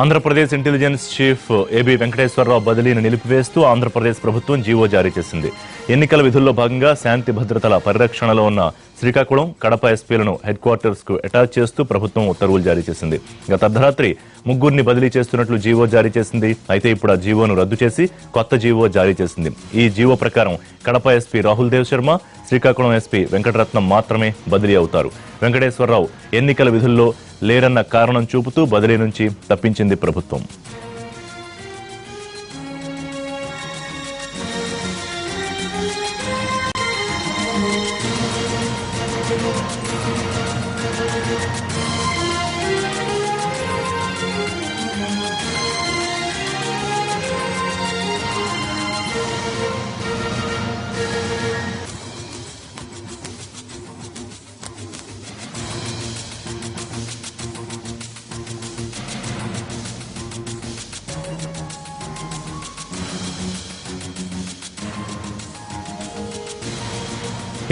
Andhra Pradesh intelligence chief AB Venkateswararao బదిలీని నిలిపివేస్తూ ఆంధ్రప్రదేశ్ ప్రభుత్వం జీవో జారీ చేసింది. ఎన్నికల విధుల్లో భాగంగా శాంతి భద్రతల పరిరక్షణలో ఉన్న శ్రీకాకుళం కడప ఎస్పీలను హెడ్ క్వార్టర్స్కు అటాచ్ చేస్తూ ప్రభుత్వం ఉత్తర్వులు జారీ చేసింది. గత అర్ధరాత్రి ముగ్గురిని బదిలీ చేస్తున్నట్లు జీవో జారీ చేసింది. అయితే ఇప్పుడు ఆ జీవోను రద్దు చేసి కొత్త జీవో జారీ చేసింది. ఈ జీవో ప్రకారం కడప ఎస్పీ రాహుల్ దేవ్ శర్మ శ్రీకాకుళం ఎస్పీ వెంకటరత్నం మాత్రమే బదిలీ అవుతారు. వెంకటేశ్వరరావు ఎన్నికల విధుల్లో లేరన్న కారణం చూపుతూ బదిలీ నుంచి తప్పించింది ప్రభుత్వం.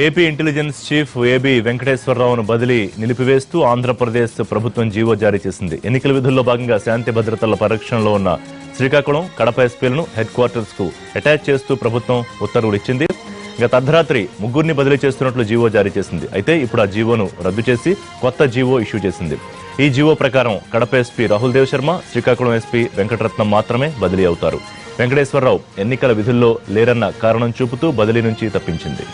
ఏపీ ఇంటెలిజెన్స్ చీఫ్ ఏబి వెంకటేశ్వరరావును బదిలీ నిలిపివేస్తూ ఆంధ్రప్రదేశ్ ప్రభుత్వం జీవో జారీ చేసింది. ఎన్నికల విధుల్లో భాగంగా శాంతి భద్రతల పరిరక్షణలో ఉన్న శ్రీకాకుళం కడప ఎస్పీలను హెడ్ క్వార్టర్స్కు అటాచ్ చేస్తూ ప్రభుత్వం ఉత్తర్వులు ఇచ్చింది. గత అర్ధరాత్రి ముగ్గురిని బదిలీ చేస్తున్నట్లు జీవో జారీ చేసింది. అయితే ఇప్పుడు ఆ జీవోను రద్దు చేసి కొత్త జీవో ఇష్యూ చేసింది. ఈ జీవో ప్రకారం కడప ఎస్పీ రాహుల్ దేవ్ శర్మ శ్రీకాకుళం ఎస్పీ వెంకటరత్నం మాత్రమే బదిలీ అవుతారు. వెంకటేశ్వరరావు ఎన్నికల విధుల్లో లేరన్న కారణం చూపుతూ బదిలీ నుంచి తప్పించింది.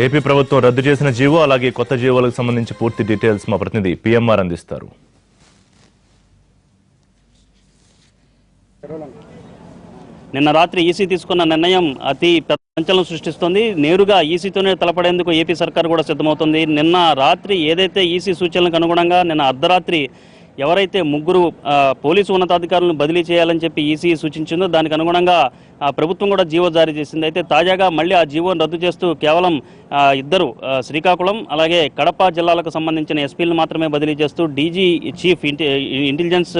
ఏపీ ప్రభుత్వం రద్దు చేసిన జీవో అలాగే కొత్త జీవోలకు సంబంధించి పూర్తి డీటెయిల్స్ మా ప్రతినిధి పిఎంఆర్ అందిస్తారు. నిన్న రాత్రి ఈసీ తీసుకున్న నిర్ణయం అతి పెద్ద సంచలనం సృష్టిస్తోంది. నేరుగా ఈసీతోనే తలపడేందుకు ఏపీ సర్కార్ కూడా సిద్ధమవుతుంది. నిన్న రాత్రి ఏదైతే ఈసీ సూచనలకు అనుగుణంగా నిన్న అర్ధరాత్రి ఎవరైతే ముగ్గురు ఆ, పోలీసు ఉన్నతాధికారులను బదిలీ చేయాలని చెప్పి ఈసీ సూచించిందో దానికి అనుగుణంగా ప్రభుత్వం కూడా జీవో జారీ చేసింది. అయితే తాజాగా మళ్ళీ ఆ జీవోను రద్దు చేస్తూ కేవలం ఇద్దరు శ్రీకాకుళం అలాగే కడప జిల్లాలకు సంబంధించిన ఎస్పీలను మాత్రమే బదిలీ చేస్తూ డీజీ చీఫ్ ఇంటి ఇంటెలిజెన్స్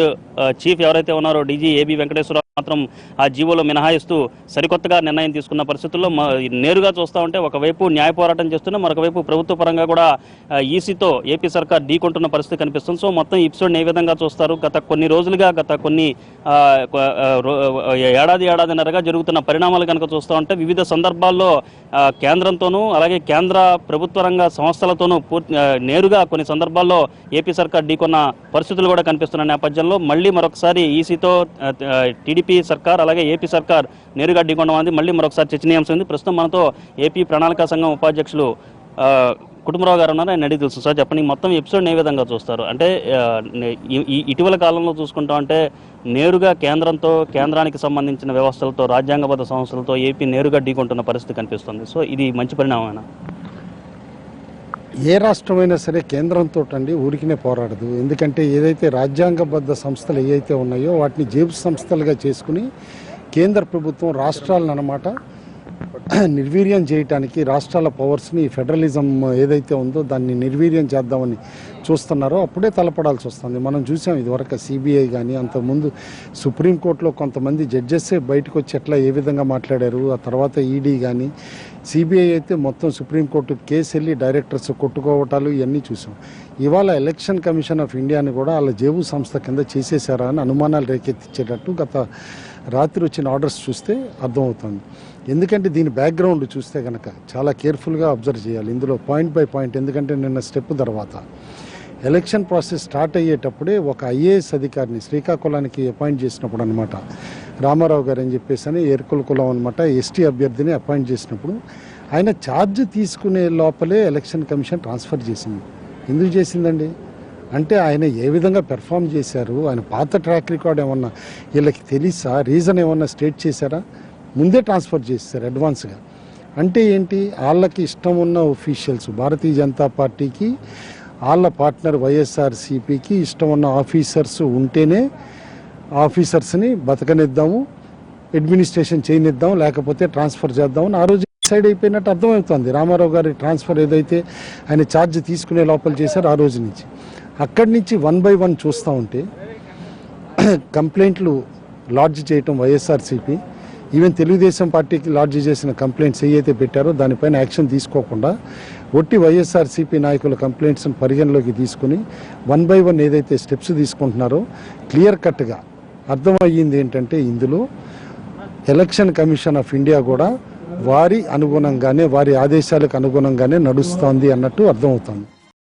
చీఫ్ ఎవరైతే ఉన్నారో డీజీ ఏబి వెంకటేశ్వరరావు మాత్రం ఆ జీవోలో మినహాయిస్తూ సరికొత్తగా నిర్ణయం తీసుకున్న పరిస్థితుల్లో నేరుగా చూస్తూ ఉంటే ఒకవైపు న్యాయ పోరాటం చేస్తున్న మరొకవైపు ప్రభుత్వ పరంగా కూడా ఈసీతో ఏపీ సర్కార్ ఢీకొంటున్న పరిస్థితి కనిపిస్తుంది. సో మొత్తం ఈ ఏ విధంగా చూస్తారు? గత కొన్ని రోజులుగా గత కొన్ని రో- ఏడాది ఏడాదిన్నరగా జరుగుతున్న పరిణామాలు కనుక చూస్తూ ఉంటే వివిధ సందర్భాల్లో కేంద్రంతోనూ అలాగే కేంద్ర ప్రభుత్వ రంగ సంస్థలతోనూ పూర్తి నేరుగా కొన్ని సందర్భాల్లో ఏపీ సర్కార్ ఢీకొన్న పరిస్థితులు కూడా కనిపిస్తున్న నేపథ్యంలో మళ్ళీ మరొకసారి ఈసీతో టీడీపీ సర్కార్ అలాగే ఏపీ సర్కార్ నేరుగా ఢీకొనడం అనేది మళ్ళీ మరొకసారి చర్చనీయాంశం ఉంది. ప్రస్తుతం మనతో ఏపీ ప్రణాళిక సంఘం ఉపాధ్యక్షులు కుటుంబరావు గారు ఉన్నారు ఆయన అడిగి తెలుసు సార్. చెప్పండి మొత్తం ఎపిసోడ్ ఏ విధంగా చూస్తారు? అంటే ఇటీవల కాలంలో చూసుకుంటాం అంటే నేరుగా కేంద్రంతో కేంద్రానికి సంబంధించిన వ్యవస్థలతో రాజ్యాంగబద్ధ సంస్థలతో ఏపీ నేరుగా ఢీకొంటున్న పరిస్థితి కనిపిస్తుంది. సో ఇది మంచి పరిణామమేనా? ఏ రాష్ట్రమైనా సరే కేంద్రంతో అండి ఊరికినే పోరాడదు. ఎందుకంటే ఏదైతే రాజ్యాంగబద్ధ సంస్థలు ఏవైతే ఉన్నాయో వాటిని జేబు సంస్థలుగా చేసుకుని కేంద్ర ప్రభుత్వం రాష్ట్రాలను అనమాట నిర్వీర్యం చేయటానికి రాష్ట్రాల పవర్స్ని ఫెడరలిజం ఏదైతే ఉందో దాన్ని నిర్వీర్యం చేద్దామని చూస్తున్నారో అప్పుడే తలపడాల్సి వస్తుంది. మనం చూసాం ఇదివరకు సిబిఐ కానీ అంతకుముందు సుప్రీంకోర్టులో కొంతమంది జడ్జెస్సే బయటకు వచ్చి ఎట్లా ఏ విధంగా మాట్లాడారు ఆ తర్వాత ఈడీ కానీ సిబిఐ అయితే మొత్తం సుప్రీంకోర్టు కేసు వెళ్ళి డైరెక్టర్స్ కొట్టుకోవటాలు ఇవన్నీ చూసాం. ఇవాళ ఎలక్షన్ కమిషన్ ఆఫ్ ఇండియాని కూడా వాళ్ళ జేబు సంస్థ కింద చేసేసారా అని అనుమానాలు రేకెత్తించేటట్టు గత రాత్రి వచ్చిన ఆర్డర్స్ చూస్తే అర్థమవుతుంది. ఎందుకంటే దీని బ్యాక్గ్రౌండ్ చూస్తే కనుక చాలా కేర్ఫుల్గా అబ్జర్వ్ చేయాలి. ఇందులో పాయింట్ బై పాయింట్ ఎందుకంటే నిన్న స్టెప్ తర్వాత. ఎలక్షన్ ప్రాసెస్ స్టార్ట్ అయ్యేటప్పుడే ఒక ఐఏఎస్ అధికారిని శ్రీకాకుళానికి అపాయింట్ చేసినప్పుడు అనమాట రామారావు గారు అని చెప్పేసి అని ఏర్కుల కులం అనమాట ఎస్టీ అభ్యర్థిని అపాయింట్ చేసినప్పుడు ఆయన ఛార్జ్ తీసుకునే లోపలే ఎలక్షన్ కమిషన్ ట్రాన్స్ఫర్ చేసింది. ఎందుకు చేసిందండి? అంటే ఆయన ఏ విధంగా పెర్ఫామ్ చేశారు? ఆయన పాత ట్రాక్ రికార్డ్ ఏమన్నా వీళ్ళకి తెలుసా? రీజన్ ఏమన్నా స్టేట్ చేశారా? ముందే ట్రాన్స్ఫర్ చేశారు అడ్వాన్స్గా. అంటే ఏంటి? వాళ్ళకి ఇష్టం ఉన్న ఒఫీషియల్స్ భారతీయ జనతా పార్టీకి వాళ్ళ పార్ట్నర్ వైఎస్ఆర్సీపీకి ఇష్టం ఉన్న ఆఫీసర్స్ ఉంటేనే ఆఫీసర్స్ని బతకనిద్దాము అడ్మినిస్ట్రేషన్ చేయనిద్దాం లేకపోతే ట్రాన్స్ఫర్ చేద్దామని ఆ రోజు డిసైడ్ అయిపోయినట్టు అర్థమవుతుంది. రామారావు గారి ట్రాన్స్ఫర్ ఏదైతే ఆయన ఛార్జ్ తీసుకునే లోపల చేశారు ఆ రోజు నుంచి. అక్కడి నుంచి వన్ బై వన్ చూస్తూ ఉంటే కంప్లైంట్లు లాడ్జ్ చేయటం వైఎస్ఆర్సీపీ ఈవెన్ తెలుగుదేశం పార్టీకి లాడ్జ్ చేసిన కంప్లైంట్స్ ఏవైతే పెట్టారో దానిపైన యాక్షన్ తీసుకోకుండా ఒట్టి వైఎస్ఆర్సీపీ నాయకుల కంప్లైంట్స్ని పరిగణలోకి తీసుకుని వన్ బై వన్ ఏదైతే స్టెప్స్ తీసుకుంటున్నారో క్లియర్ కట్గా అర్థమయ్యింది ఏంటంటే ఇందులో ఎలక్షన్ కమిషన్ ఆఫ్ ఇండియా కూడా వారి అనుగుణంగానే వారి ఆదేశాలకు అనుగుణంగానే నడుస్తోంది అన్నట్టు అర్థమవుతుంది.